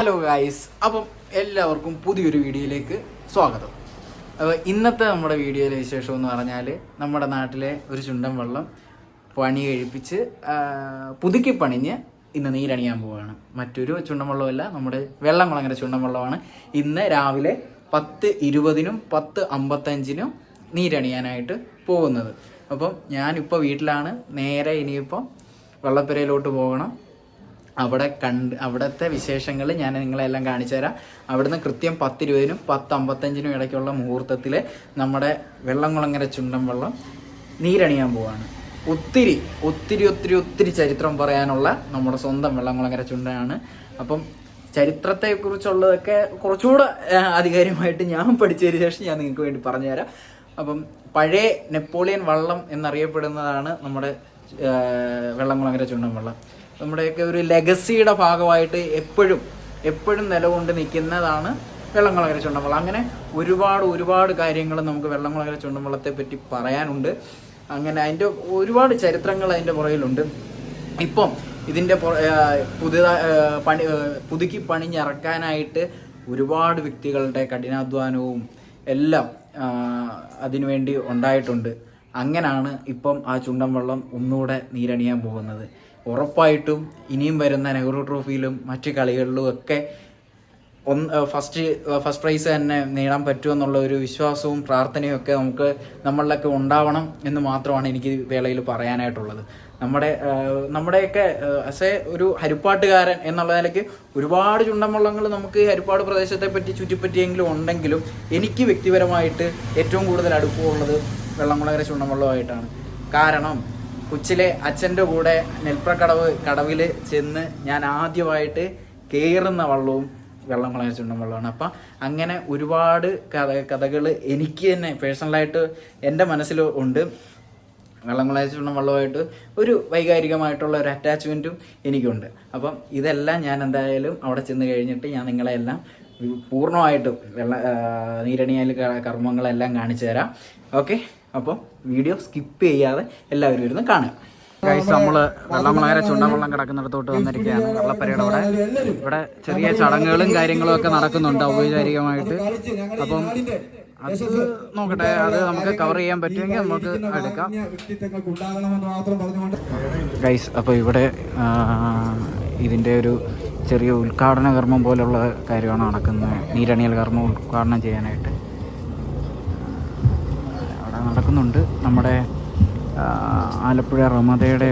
Hello guys അപ്പം എല്ലാവർക്കും പുതിയൊരു വീഡിയോയിലേക്ക് സ്വാഗതം. അപ്പോൾ ഇന്നത്തെ നമ്മുടെ വീഡിയോയിലെ വിശേഷം എന്ന് പറഞ്ഞാൽ നമ്മുടെ നാട്ടിലെ ഒരു ചുണ്ടൻ വെള്ളം പണി കഴിപ്പിച്ച് പുതുക്കി പണിഞ്ഞ് ഇന്ന് നീരണിയാൻ പോവുകയാണ് മറ്റൊരു ചുണ്ടൻ വെള്ളമല്ല നമ്മുടെ വെള്ളം കുളങ്ങര ചുണ്ടൻ വെള്ളമാണ്. ഇന്ന് രാവിലെ പത്ത് ഇരുപതിനും പത്ത് അമ്പത്തഞ്ചിനും നീരണിയാനായിട്ട് പോകുന്നത്. അപ്പം ഞാനിപ്പോൾ വീട്ടിലാണ് നേരെ ഇനിയിപ്പം വെള്ളപ്പെരയിലോട്ട് പോകണം. അവിടെ കണ്ട് അവിടുത്തെ വിശേഷങ്ങൾ ഞാൻ നിങ്ങളെല്ലാം കാണിച്ചു തരാം. അവിടുന്ന് കൃത്യം പത്തിരുപതിനും പത്ത് അമ്പത്തഞ്ചിനും ഇടയ്ക്കുള്ള മുഹൂർത്തത്തിൽ നമ്മുടെ വെള്ളംകുളങ്ങര ചുണ്ടൻ വെള്ളം നീരണിയാൻ പോവാണ്. ഒത്തിരി ഒത്തിരി ഒത്തിരി ഒത്തിരി ചരിത്രം പറയാനുള്ള നമ്മുടെ സ്വന്തം വെള്ളംകുളങ്ങര ചുണ്ടനാണ്. അപ്പം ചരിത്രത്തെക്കുറിച്ചുള്ളതൊക്കെ കുറച്ചുകൂടെ ആധികാരികമായിട്ട് ഞാൻ പഠിച്ചതിന് ശേഷം ഞാൻ നിങ്ങൾക്ക് വേണ്ടി പറഞ്ഞുതരാം. അപ്പം പഴയ നെപ്പോളിയൻ വള്ളം എന്നറിയപ്പെടുന്നതാണ് നമ്മുടെ വെള്ളം വെള്ളംകുളങ്ങര ചുണ്ടൻ വെള്ളം. നമ്മുടെയൊക്കെ ഒരു ലെഗസിയുടെ ഭാഗമായിട്ട് എപ്പോഴും എപ്പോഴും നിലകൊണ്ട് നിൽക്കുന്നതാണ് വെള്ളംകുളങ്ങര ചുണ്ടൻവള്ളം അങ്ങനെ ഒരുപാട് ഒരുപാട് കാര്യങ്ങൾ നമുക്ക് വെള്ളംകുളങ്ങര ചുണ്ടൻവള്ളത്തെ പറ്റി പറയാനുണ്ട്. അങ്ങനെ അതിന്റെ ഒരുപാട് ചരിത്രങ്ങൾ അതിന്റെ പുറകിലുണ്ട്. ഇപ്പം ഇതിന്റെ പുതിയതായി പണി പുതുക്കി പണിഞ്ഞിറക്കാനായിട്ട് ഒരുപാട് വ്യക്തികളുടെ കഠിനാധ്വാനവും എല്ലാം അതിനുവേണ്ടി ഉണ്ടായിട്ടുണ്ട്. അങ്ങനാണ് ഇപ്പം ആ ചുണ്ടൻ വെള്ളം ഒന്നുകൂടെ നീരണിയാൻ പോകുന്നത്. ഉറപ്പായിട്ടും ഇനിയും വരുന്ന നെഹ്റു ട്രോഫിയിലും മറ്റ് കളികളിലും ഒക്കെ ഒന്ന് ഫസ്റ്റ് ഫസ്റ്റ് പ്രൈസ് തന്നെ നേടാൻ പറ്റുമെന്നുള്ള ഒരു വിശ്വാസവും പ്രാർത്ഥനയും ഒക്കെ നമുക്ക് നമ്മളിലൊക്കെ ഉണ്ടാവണം എന്ന് മാത്രമാണ് എനിക്ക് വേളയിൽ പറയാനായിട്ടുള്ളത്. നമ്മുടെ നമ്മുടെയൊക്കെ ആസ് എ ഒരു ഹരിപ്പാട്ടുകാരൻ എന്നുള്ള നിലയ്ക്ക് ഒരുപാട് ചുണ്ടൻവള്ളങ്ങൾ നമുക്ക് ഹരിപ്പാട് പ്രദേശത്തെ പറ്റി ചുറ്റിപ്പറ്റിയെങ്കിലും ഉണ്ടെങ്കിലും എനിക്ക് വ്യക്തിപരമായിട്ട് ഏറ്റവും കൂടുതൽ അടുപ്പമുള്ളത് വെള്ളംകുളകര ചുണ്ടൻവള്ളമായിട്ടാണ് കാരണം കൊച്ചിലെ അച്ഛന്റെ കൂടെ നെൽപ്രക്കടവ് കടവിൽ ചെന്ന് ഞാൻ ആദ്യമായിട്ട് കയറുന്ന വള്ളവും വെള്ളം കളയാൻ ചുണ്ടൻ വെള്ളമാണ്. അപ്പം അങ്ങനെ ഒരുപാട് കഥ കഥകൾ എനിക്ക് തന്നെ പേഴ്സണലായിട്ട് എന്റെ മനസ്സിൽ ഉണ്ട്. വെള്ളം കളയാൻ ചുണ്ടൻ വെള്ളമായിട്ട് ഒരു വൈകാരികമായിട്ടുള്ള ഒരു അറ്റാച്ച്മെന്റും എനിക്കുണ്ട്. അപ്പം ഇതെല്ലാം ഞാൻ എന്തായാലും അവിടെ ചെന്ന് കഴിഞ്ഞിട്ട് ഞാൻ നിങ്ങളെല്ലാം പൂർണമായിട്ടും വെള്ള നീരണിയാൽ കർമ്മങ്ങളെല്ലാം കാണിച്ചു തരാം. ഓക്കെ? അപ്പം വീഡിയോ സ്കിപ്പ് ചെയ്യാതെ എല്ലാവരും ഇരുന്ന് കാണുക. ഗൈസ് നമ്മൾ വെള്ളമുളകര ചുണ്ടവെള്ളം കിടക്കുന്നിടത്തോട്ട് വന്നിരിക്കുകയാണ്. വെള്ളപ്പരയുടെ അവിടെ. ഇവിടെ ചെറിയ ചടങ്ങുകളും കാര്യങ്ങളും ഒക്കെ നടക്കുന്നുണ്ട് ഔപചാരികമായിട്ട്. അപ്പം അത് നോക്കട്ടെ അത് നമുക്ക് കവർ ചെയ്യാൻ പറ്റുമെങ്കിൽ നമുക്ക് എടുക്കാം. ഗൈസ് അപ്പോൾ ഇവിടെ ഇതിന്റെ ഒരു ചെറിയ ഉദ്ഘാടന കർമ്മം പോലുള്ള കാര്യമാണ് നടക്കുന്നത്. നീരണിയൽ കർമ്മം ഉദ്ഘാടനം ചെയ്യാനായിട്ട്. നടക്കുന്നുണ്ട്. നമ്മുടെ ആലപ്പുഴ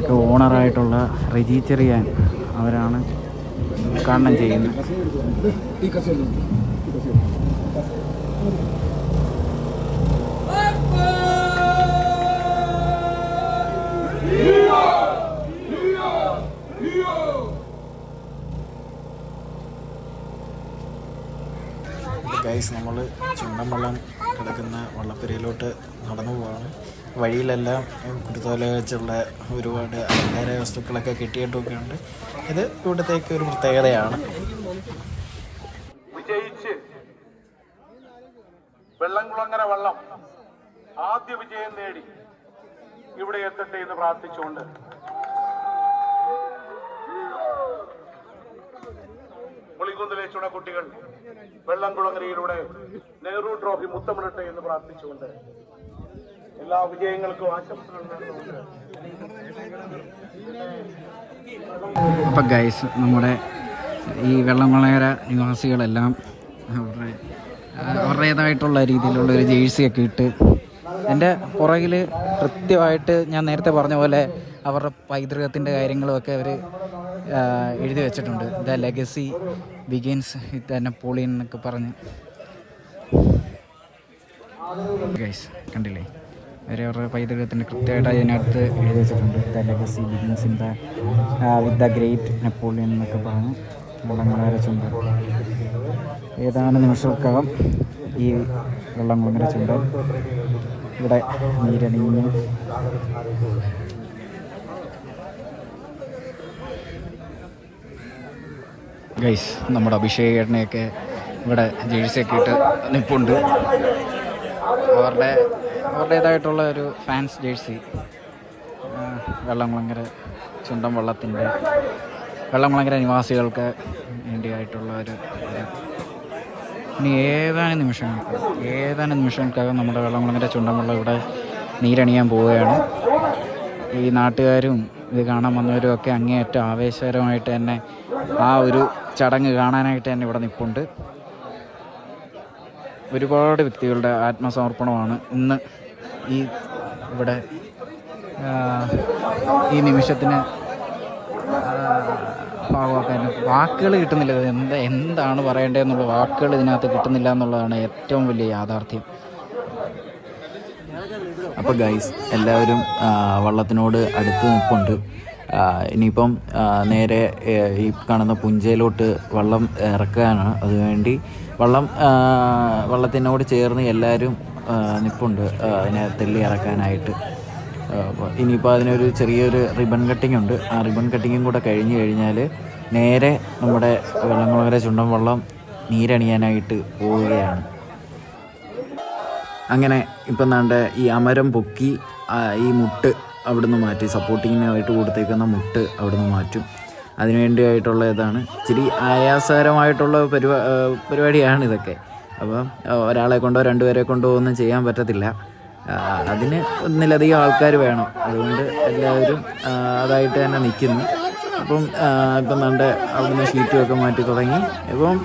ഒക്കെ ഓണറായിട്ടുള്ള റിജി ചെറിയാൻ അവരാണ് ഉദ്ഘാടനം ചെയ്യുന്നത്. ഗൈസ് നമ്മൾ ചുണ്ടൻ വെള്ളം കിടക്കുന്ന വള്ളപ്പെരയിലോട്ട് നടന്നു പോവാണ്. വഴിയിലെല്ലാം കുരുത്തോല വെച്ചുള്ള ഒരുപാട് അലങ്കാര വസ്തുക്കളൊക്കെ കിട്ടിയിട്ടൊക്കെ ഉണ്ട് ഇത് ഇവിടത്തേക്ക് ഒരു പ്രത്യേകതയാണ്. വിജയിച്ച്. വെള്ളംകുളങ്ങര വള്ളം ആദ്യ വിജയം നേടി. ഇവിടെ എത്തട്ടെ എന്ന് പ്രാർത്ഥിച്ചുകൊണ്ട്. പുളികുന്നിലെ ചുണക്കുട്ടികൾ വെള്ളംകുളങ്ങരയിലൂടെ നെഹ്റു ട്രോഫി മുത്തമിടട്ടെ എന്ന് പ്രാർത്ഥിച്ചുകൊണ്ട് എല്ലാ വിജയങ്ങൾക്കും ആശംസകൾ ഇപ്പം ഗൈസ് നമ്മുടെ ഈ വെള്ളംകുളങ്ങര നിവാസികളെല്ലാം അവരുടെ അവരുടേതായിട്ടുള്ള രീതിയിലുള്ള ഒരു ജേഴ്സിയൊക്കെ ഇട്ട് എന്റെ പുറകിൽ കൃത്യമായിട്ട് ഞാൻ നേരത്തെ പറഞ്ഞ പോലെ അവരുടെ പൈതൃകത്തിന്റെ കാര്യങ്ങളുമൊക്കെ അവർ എഴുതി വെച്ചിട്ടുണ്ട്. The legacy begins with Napoleon എന്നൊക്കെ പറഞ്ഞ്. ഗൈസ് കണ്ടില്ലേ? വേറെ അവരുടെ പൈതൃകത്തിന്റെ കൃത്യമായിട്ട് അതിനകത്ത് എഴുതി വെച്ചിട്ടുണ്ട്. The legacy begins in the with the great Napoleon എന്നൊക്കെ പറഞ്ഞ് വെള്ളംകുളങ്ങര ചുണ്ടൻ. ഏതാണ്ട് നിമിഷങ്ങൾക്കകം? ഈ വെള്ളംകുളങ്ങര ചുണ്ടൻ. ഇവിടെ നീരണിഞ്ഞ്. ഗൈസ് നമ്മുടെ അഭിഷേകേട്ടനെയൊക്കെ ഇവിടെ ജേഴ്സിയൊക്കെ ഇട്ട് നിൽപ്പുണ്ട് അവരുടെ അവരുടേതായിട്ടുള്ള ഒരു ഫാൻസ് ജേഴ്സി. വെള്ളംകുളങ്ങര ചുണ്ടൻ വള്ളത്തിന്റെ വെള്ളംകുളങ്ങര നിവാസികൾക്ക് വേണ്ടിയായിട്ടുള്ള ഒരു. ഇനി ഏതാനും നിമിഷങ്ങൾക്ക് ഏതാനും നിമിഷങ്ങൾക്കകം നമ്മുടെ വെള്ളംകുളങ്ങര ചുണ്ടൻവള്ളം ഇവിടെ നീരണിയാൻ പോവുകയാണ്. ഈ നാട്ടുകാരും ഇത് കാണാൻ വന്നവരും ഒക്കെ അങ്ങേയറ്റം ആവേശകരമായിട്ട് തന്നെ ആ ഒരു ചടങ്ങ് കാണാനായിട്ട് തന്നെ ഇവിടെ നിൽപ്പുണ്ട് ഒരുപാട് വ്യക്തികളുടെ ആത്മസമർപ്പണമാണ് ഇന്ന് ഈ ഇവിടെ ഈ നിമിഷത്തിന് ഭാഗമാക്കാൻ വാക്കുകൾ കിട്ടുന്നില്ല. എന്താ എന്താണ് പറയേണ്ടതെന്നുള്ള വാക്കുകൾ ഇതിനകത്ത് കിട്ടുന്നില്ല എന്നുള്ളതാണ് ഏറ്റവും വലിയ യാഥാർത്ഥ്യം. അപ്പോൾ ഗൈസ് എല്ലാവരും വള്ളത്തിനോട് അടുത്ത് നിൽപ്പുണ്ട് ഇനിയിപ്പം നേരെ ഈ കാണുന്ന പുഞ്ചയിലോട്ട് വള്ളം ഇറക്കാനാണ്. അതുവേണ്ടി വള്ളം വള്ളത്തിനോട് ചേർന്ന് എല്ലാവരും നിപ്പുണ്ട് അതിനെ തെല്ലി ഇറക്കാനായിട്ട്. ഇനിയിപ്പോൾ അതിനൊരു ചെറിയൊരു റിബൺ കട്ടിംഗ് ഉണ്ട്. ആ റിബൺ കട്ടിങ്ങും കൂടെ കഴിഞ്ഞ് കഴിഞ്ഞാൽ നേരെ നമ്മുടെ വെള്ളംകുളങ്ങര ചുണ്ടൻ വള്ളം നീരണിയാനായിട്ട് പോവുകയാണ്. അങ്ങനെ ഇപ്പം നാണ്ട ഈ അമരം പൊക്കി ഈ മുട്ട് അവിടുന്ന് മാറ്റി സപ്പോർട്ടിങ്ങിനായിട്ട് കൊടുത്തേക്കുന്ന മുട്ട് അവിടുന്ന് മാറ്റും. അതിനുവേണ്ടിയായിട്ടുള്ള ഇതാണ്. ഇച്ചിരി ആയാസകരമായിട്ടുള്ള പരിപാ പരിപാടിയാണ് ഇതൊക്കെ. അപ്പം ഒരാളെ കൊണ്ടോ രണ്ടുപേരെ കൊണ്ടോ ഒന്നും ചെയ്യാൻ പറ്റത്തില്ല. അതിന് ഒന്നിലധികം ആൾക്കാർ വേണം. അതുകൊണ്ട് എല്ലാവരും അതായിട്ട് തന്നെ നിൽക്കുന്നു. അപ്പം ഇപ്പം നല്ല അവിടുന്ന് ഷീറ്റുമൊക്കെ മാറ്റി തുടങ്ങി. ഇപ്പം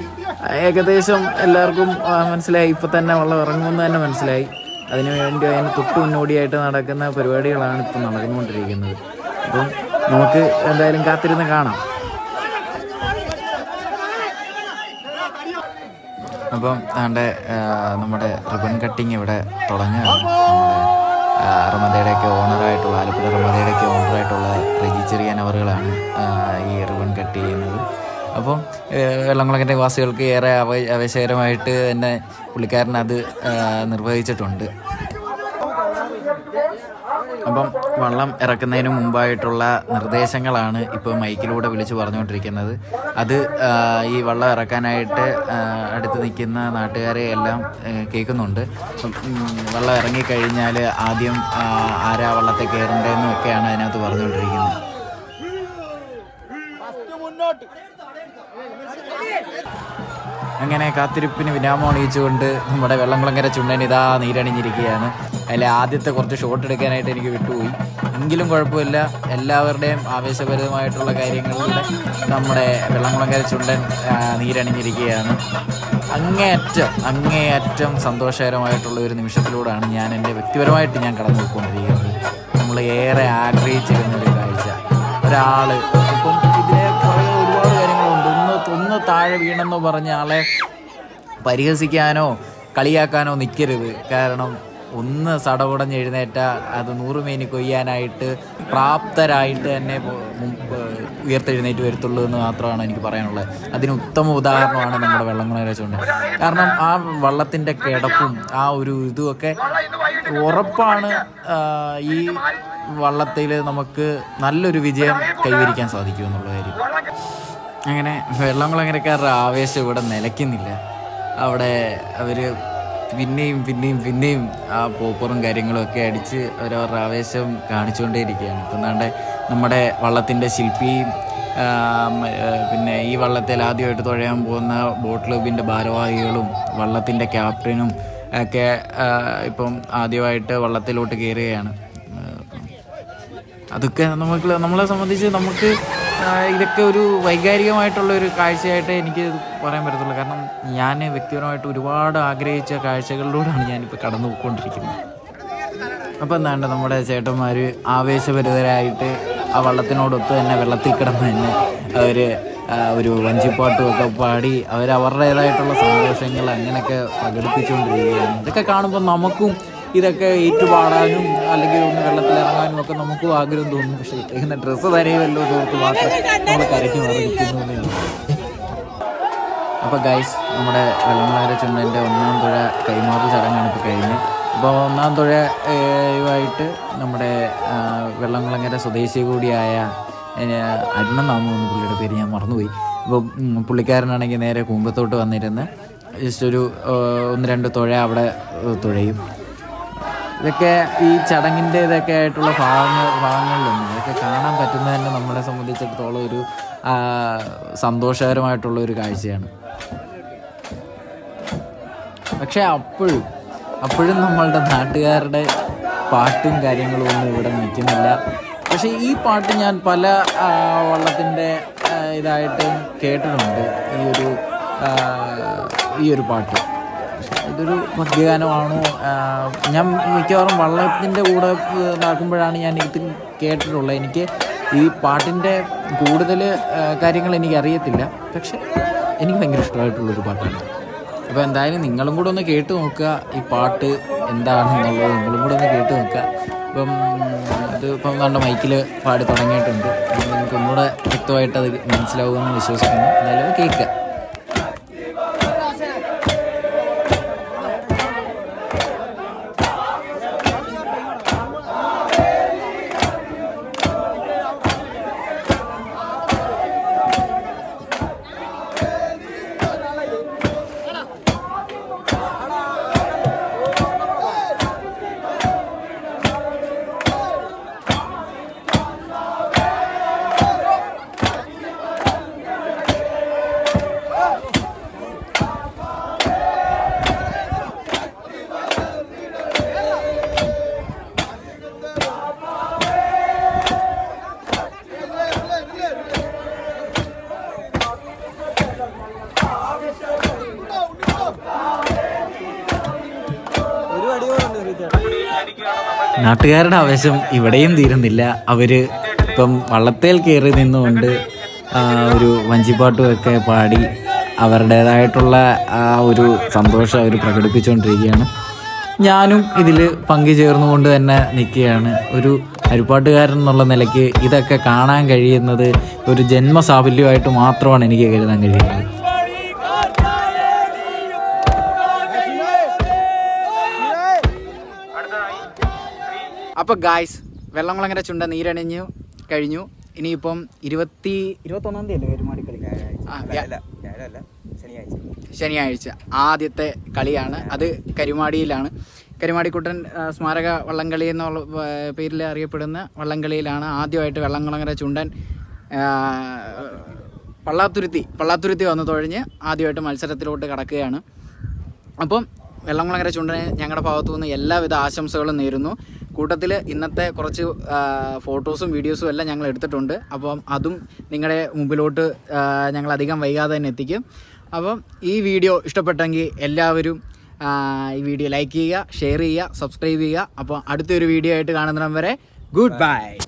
ഏകദേശം എല്ലാവർക്കും മനസ്സിലായി. ഇപ്പം തന്നെ വെള്ളം ഇറങ്ങുമെന്ന് തന്നെ മനസ്സിലായി. അതിനു വേണ്ടി അതിന് തൊട്ട് മുന്നോടിയായിട്ട് നടക്കുന്ന പരിപാടികളാണ് ഇപ്പം നടന്നുകൊണ്ടിരിക്കുന്നത്. അപ്പം നമുക്ക് എന്തായാലും കാത്തിരുന്ന് കാണാം. അപ്പം നമ്മുടെ നമ്മുടെ റിബൺ കട്ടിങ് ഇവിടെ ആ, റമദയുടെയൊക്കെ ഓണറായിട്ടുള്ള ആലപ്പുഴ റമദയുടെയൊക്കെ ഓണറായിട്ടുള്ള റെജി ചെറിയാൻ അവറുകളാണ് ഈ റിബൺ കട്ട് ചെയ്യുന്നത്. അപ്പം വെള്ളംകുളങ്ങന്റെ വാസികൾക്ക് ഏറെ അവ ആവേശകരമായിട്ട് തന്നെ പുള്ളിക്കാരൻ അത് നിർവഹിച്ചിട്ടുണ്ട്. അപ്പം വള്ളം ഇറക്കുന്നതിന് മുമ്പായിട്ടുള്ള നിർദ്ദേശങ്ങളാണ് ഇപ്പോൾ മൈക്കിലൂടെ വിളിച്ച് പറഞ്ഞുകൊണ്ടിരിക്കുന്നത്. അത് ഈ വള്ളം ഇറക്കാനായിട്ട് അടുത്ത് നിൽക്കുന്ന നാട്ടുകാരെ എല്ലാം കേൾക്കുന്നുണ്ട്. വള്ളം ഇറങ്ങിക്കഴിഞ്ഞാൽ ആദ്യം ആരാ വള്ളത്തെ കയറേണ്ടതെന്നും ഒക്കെയാണ് അതിനകത്ത് പറഞ്ഞുകൊണ്ടിരിക്കുന്നത്. അങ്ങനെ കാത്തിരിപ്പിന് വിരാമം അണിയിച്ചുകൊണ്ട് നമ്മുടെ വെള്ളംകുളങ്കര ചുണ്ടൻ ഇതാ നീരണിഞ്ഞിരിക്കുകയാണ്. അതിലെ ആദ്യത്തെ കുറച്ച് ഷോട്ട് എടുക്കാനായിട്ട് എനിക്ക് വിട്ടുപോയി. എങ്കിലും കുഴപ്പമില്ല. എല്ലാവരുടെയും ആവേശഭരിതമായിട്ടുള്ള കാര്യങ്ങളിലൂടെ നമ്മുടെ വെള്ളംകുളങ്കര ചുണ്ടൻ നീരണിഞ്ഞിരിക്കുകയാണ്. അങ്ങേയറ്റം അങ്ങേയറ്റം സന്തോഷകരമായിട്ടുള്ള ഒരു നിമിഷത്തിലൂടെയാണ് ഞാൻ എന്റെ വ്യക്തിപരമായിട്ട് ഞാൻ കടന്നു പോയിക്കൊണ്ടിരിക്കുന്നത് നമ്മൾ ഏറെ ആഗ്രഹിച്ചിരുന്ന ഒരു കാഴ്ച. ഒരാൾ ഇപ്പം താഴെ വീണെന്ന് പറഞ്ഞ ആളെ പരിഹസിക്കാനോ കളിയാക്കാനോ നിൽക്കരുത് കാരണം ഒന്ന് സടകുടഞ്ഞ് എഴുന്നേറ്റ അത് നൂറുമേനി കൊയ്യാനായിട്ട് പ്രാപ്തരായിട്ട് തന്നെ ഉയർത്തെഴുന്നേറ്റ് വരത്തുള്ളൂ എന്ന് മാത്രമാണ് എനിക്ക് പറയാനുള്ളത്. അതിന് ഉത്തമ ഉദാഹരണമാണ് നമ്മുടെ വെള്ളങ്ങളെ ചുണ്ട്. കാരണം ആ വള്ളത്തിന്റെ കിടപ്പും ആ ഒരു ഇതുമൊക്കെ ഉറപ്പാണ് ഈ വള്ളത്തിൽ നമുക്ക് നല്ലൊരു വിജയം കൈവരിക്കാൻ സാധിക്കും എന്നുള്ള കാര്യം. അങ്ങനെ വെള്ളംകുളങ്ങരക്കാരുടെ ആവേശം ഇവിടെ നിലയ്ക്കുന്നില്ല. അവിടെ അവർ പിന്നെയും പിന്നെയും പിന്നെയും ആ പോപ്പറും കാര്യങ്ങളും ഒക്കെ അടിച്ച് അവരവരുടെ ആവേശം കാണിച്ചുകൊണ്ടേയിരിക്കുകയാണ്. ഇപ്പം നമ്മുടെ വള്ളത്തിന്റെ ശില്പിയും പിന്നെ ഈ വള്ളത്തിൽ ആദ്യമായിട്ട് തുഴയാൻ പോകുന്ന ബോട്ട് ക്ലബിന്റെ ഭാരവാഹികളും വള്ളത്തിന്റെ ക്യാപ്റ്റനും ഒക്കെ ഇപ്പം ആദ്യമായിട്ട് വള്ളത്തിലോട്ട് കയറുകയാണ്. അതൊക്കെ നമുക്ക് നമ്മളെ സംബന്ധിച്ച് നമുക്ക് ഇതൊക്കെ ഒരു വൈകാരികമായിട്ടുള്ള ഒരു കാഴ്ചയായിട്ട് എനിക്ക് പറയാൻ പറ്റത്തുള്ളൂ. കാരണം ഞാൻ വ്യക്തിപരമായിട്ട് ഒരുപാട് ആഗ്രഹിച്ച കാഴ്ചകളിലൂടെയാണ് ഞാനിപ്പോൾ കടന്നു പോയിക്കൊണ്ടിരിക്കുന്നത് അപ്പം എന്താണ്ട് നമ്മുടെ ചേട്ടന്മാർ ആവേശഭരിതരായിട്ട് ആ വള്ളത്തിനോടൊത്ത് തന്നെ വെള്ളത്തിൽ കിടന്ന് തന്നെ അവർ ഒരു വഞ്ചിപ്പാട്ടുമൊക്കെ പാടി അവർ അവരുടേതായിട്ടുള്ള സന്തോഷങ്ങൾ അങ്ങനെയൊക്കെ പ്രകടിപ്പിച്ചുകൊണ്ടിരിക്കുകയാണ് ഇതൊക്കെ കാണുമ്പോൾ നമുക്കും ഇതൊക്കെ ഏറ്റുപാടാനും അല്ലെങ്കിൽ ഒന്ന് വെള്ളത്തിലിറങ്ങാനും ഒക്കെ നമുക്കും ആഗ്രഹം തോന്നും. പക്ഷേ ഇങ്ങനെ ഡ്രസ്സ് തരയുമല്ലോ തോർത്ത് മാത്രം നമ്മൾ കരയ്ക്ക് മാറിയിരിക്കുന്നു അപ്പോൾ ഗൈസ് നമ്മുടെ വെള്ളംകുളങ്ങര ചുണ്ടന്റെ ഒന്നാം തുഴ കൈമാറൽ ചടങ്ങാണ് ഇപ്പോൾ കഴിഞ്ഞ്. അപ്പോൾ ഒന്നാം തുഴയുമായിട്ട് നമ്മുടെ വെള്ളംകുളങ്ങര സ്വദേശി കൂടിയായ അരുണൻ നാമം എന്ന പുള്ളിയുടെ പേര് ഞാൻ മറന്നുപോയി. അപ്പോൾ പുള്ളിക്കാരനാണെങ്കിൽ നേരെ കുമ്പത്തോട്ട് വന്നിരുന്ന് ജസ്റ്റ് ഒരു ഒന്ന് രണ്ട് തുഴ അവിടെ തുഴയും. ഇതൊക്കെ ഈ ചടങ്ങിന്റെ ഇതൊക്കെ ആയിട്ടുള്ള ഭാഗങ്ങൾ ഭാഗങ്ങളിലൊന്നും ഇതൊക്കെ കാണാൻ പറ്റുന്നത് തന്നെ നമ്മളെ സംബന്ധിച്ചിടത്തോളം ഒരു സന്തോഷകരമായിട്ടുള്ള ഒരു കാഴ്ചയാണ്. പക്ഷെ അപ്പോഴും അപ്പോഴും നമ്മളുടെ നാട്ടുകാരുടെ പാട്ടും കാര്യങ്ങളും ഒന്നും ഇവിടെ നിൽക്കുന്നില്ല. പക്ഷെ ഈ പാട്ട് ഞാൻ പല വള്ളത്തിന്റെ ഇതായിട്ടും കേട്ടിട്ടുണ്ട്. ഈ ഒരു ഈ ഒരു പാട്ട്. ഇതൊരു മദ്യഗാനമാണോ ഞാൻ മിക്കവാറും വള്ളത്തിന്റെ കൂടെ ഇതാക്കുമ്പോഴാണ് ഞാൻ ഇത് കേട്ടിട്ടുള്ളത്. എനിക്ക് ഈ പാട്ടിന്റെ കൂടുതൽ കാര്യങ്ങൾ എനിക്ക് അറിയത്തില്ല പക്ഷെ എനിക്ക് ഭയങ്കര ഇഷ്ടമായിട്ടുള്ളൊരു പാട്ടാണ്. അപ്പോൾ എന്തായാലും നിങ്ങളും കൂടെ ഒന്ന് കേട്ട് നോക്കുക ഈ പാട്ട് എന്താണെന്നുള്ളത്. നിങ്ങളും കൂടെ ഒന്ന് കേട്ട് നോക്കുക. ഇപ്പം ഇത് ഇപ്പം നമ്മുടെ മൈക്കിൽ പാടി തുടങ്ങിയിട്ടുണ്ട്. നിങ്ങൾക്ക് ഒന്നുകൂടെ വ്യക്തമായിട്ട് അത് മനസ്സിലാവുമെന്ന് വിശ്വസിക്കുന്നു. എന്തായാലും അത് കേൾക്കുക. നാട്ടുകാരുടെ ആവേശം ഇവിടെയും തീരുന്നില്ല. അവർ ഇപ്പം വള്ളത്തേൽ കയറി നിന്നുകൊണ്ട് ഒരു വഞ്ചിപ്പാട്ടുമൊക്കെ പാടി അവരുടേതായിട്ടുള്ള ആ ഒരു സന്തോഷം അവർ പ്രകടിപ്പിച്ചുകൊണ്ടിരിക്കുകയാണ്. ഞാനും ഇതിൽ പങ്കുചേർന്നുകൊണ്ട് തന്നെ നിൽക്കുകയാണ്. ഒരു അരിപ്പാട്ടുകാരൻ എന്നുള്ള നിലയ്ക്ക് ഇതൊക്കെ കാണാൻ കഴിയുന്നത് ഒരു ജന്മസാഫല്യമായിട്ട് മാത്രമാണ് എനിക്ക് കരുതാൻ കഴിയുന്നത്. അപ്പോൾ ഗായ്സ് വെള്ളംകുളങ്ങര ചുണ്ട നീരണിഞ്ഞു കഴിഞ്ഞു. ഇനിയിപ്പം ഇരുപത്തി ഇരുപത്തൊന്നാം തീയതി അല്ലേ വ്യാ- ശനിയാഴ്ച. ആദ്യത്തെ കളിയാണ്. അത് കരുമാടിയിലാണ്. കരുമാടിക്കുട്ടൻ സ്മാരക വള്ളംകളി എന്നുള്ള പേരിൽ അറിയപ്പെടുന്ന വള്ളംകളിയിലാണ് ആദ്യമായിട്ട് വെള്ളംകുളങ്ങര ചുണ്ടൻ പള്ളാത്തുരുത്തി പള്ളാത്തുരുത്തി വന്ന് തൊഴിഞ്ഞ് ആദ്യമായിട്ട് മത്സരത്തിലോട്ട് കടക്കുകയാണ്. അപ്പം വെള്ളംകുളങ്ങര ചുണ്ടന് ഞങ്ങളുടെ ഭാഗത്തു നിന്ന് എല്ലാവിധ ആശംസകളും നേരുന്നു. കൂട്ടത്തിൽ ഇന്നത്തെ കുറച്ച് ഫോട്ടോസും വീഡിയോസും എല്ലാം ഞങ്ങൾ എടുത്തിട്ടുണ്ട്. അപ്പം അതും നിങ്ങളുടെ മുമ്പിലോട്ട് ഞങ്ങൾ അധികം വൈകാതെ തന്നെ എത്തിക്കും. അപ്പം ഈ വീഡിയോ ഇഷ്ടപ്പെട്ടെങ്കിൽ എല്ലാവരും ഈ വീഡിയോ ലൈക്ക് ചെയ്യുക ഷെയർ ചെയ്യുക സബ്സ്ക്രൈബ് ചെയ്യുക. അപ്പോൾ അടുത്തൊരു വീഡിയോ ആയിട്ട് കാണുന്നിടം വരെ ഗുഡ് ബൈ.